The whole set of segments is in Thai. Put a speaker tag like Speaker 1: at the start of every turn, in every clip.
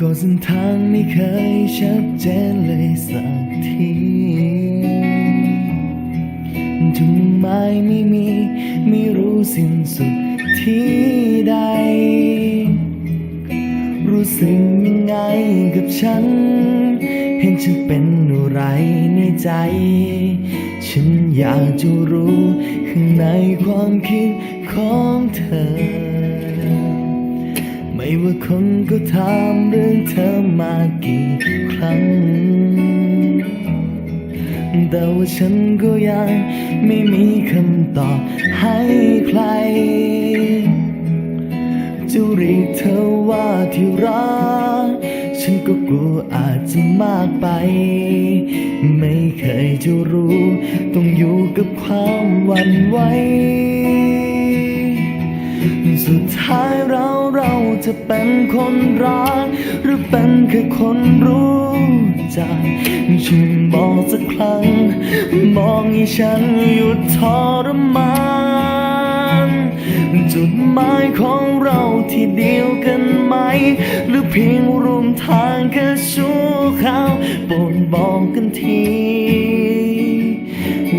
Speaker 1: ก็เส้นทางไม่เคยชัดเจนเลยสักทีจุดหมายไม่มี ไม่รู้สิ้นสุดที่ใด รู้สึกยังไงกับฉัน เห็นฉันเป็นอะไรในใจ ฉันอยากจะรู้ข้างในความคิดของเธอ ไม่ว่าคนก็ถามเรื่องเธอมากี่ครั้ง แต่ว่าฉันก็ยังไม่มีคำตอบให้ใคร จะเรียกเธอว่าที่รัก ฉันก็กลัวอาจจะมากไป ไม่เคยจะรู้ ต้องอยู่กับความหวั่นไหว สุดท้ายเราเราจะเป็นคนรัก หรือเป็นแค่คนรู้จักช่วยบอกสักครั้ง มองให้ฉันหยุดทรมาน จุดหมายของเราที่เดียวกันไหม หรือเพียงรวมทางแค่ชั่วคราวโปรดบอกกันที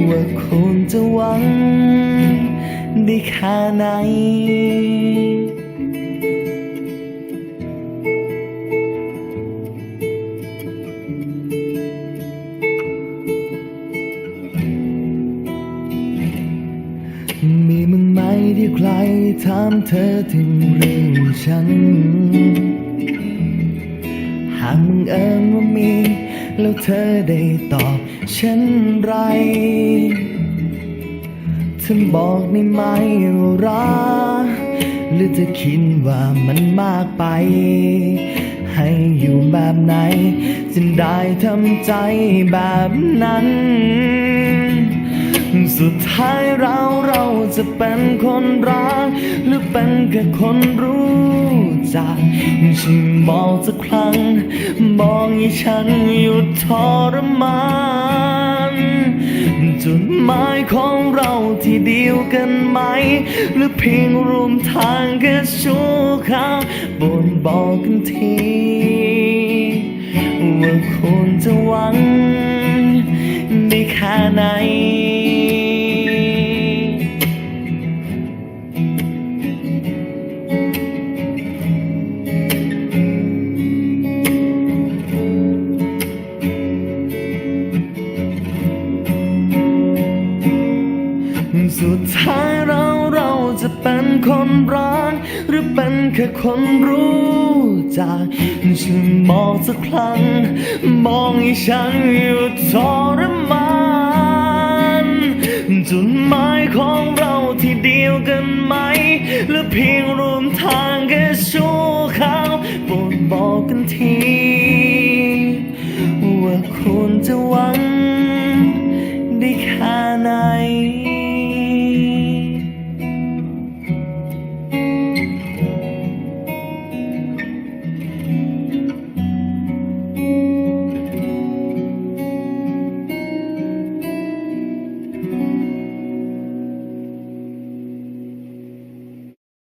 Speaker 1: ว่าคุณจะหวังได้แค่ไหน ที่ใครถามเธอถึงเรื่องฉัน หากมึงเอิญว่ามี แล้วเธอได้ตอบเช่นไรเธอบอกได้ไหมรักหรือเธอคิดว่ามันมากไป ให้อยู่แบบไหนจึงได้ทำใจแบบนั้น สุดท้ายเรา จะเป็นคนรัก หรือเป็นแค่คนรู้จักฉันบอกสักครั้ง บอกให้ฉันหยุดทรมานจุดหมายของเราที่เดียวกันไหม หรือเพียงรวมทางแค่ชั่วคราวบนบอกกันทีว่าคุณจะหวังได้แค่ไหน สุดท้ายเราเราจะเป็นคนรักหรือเป็นแค่คนรู้จักฉันมองสักครั้ง มองให้ฉันหยุดทรมานจุดหมายของเราที่เดียวกันไหม หรือเพียงรวมทางแค่ชั่วคราวโปรดบอกกันที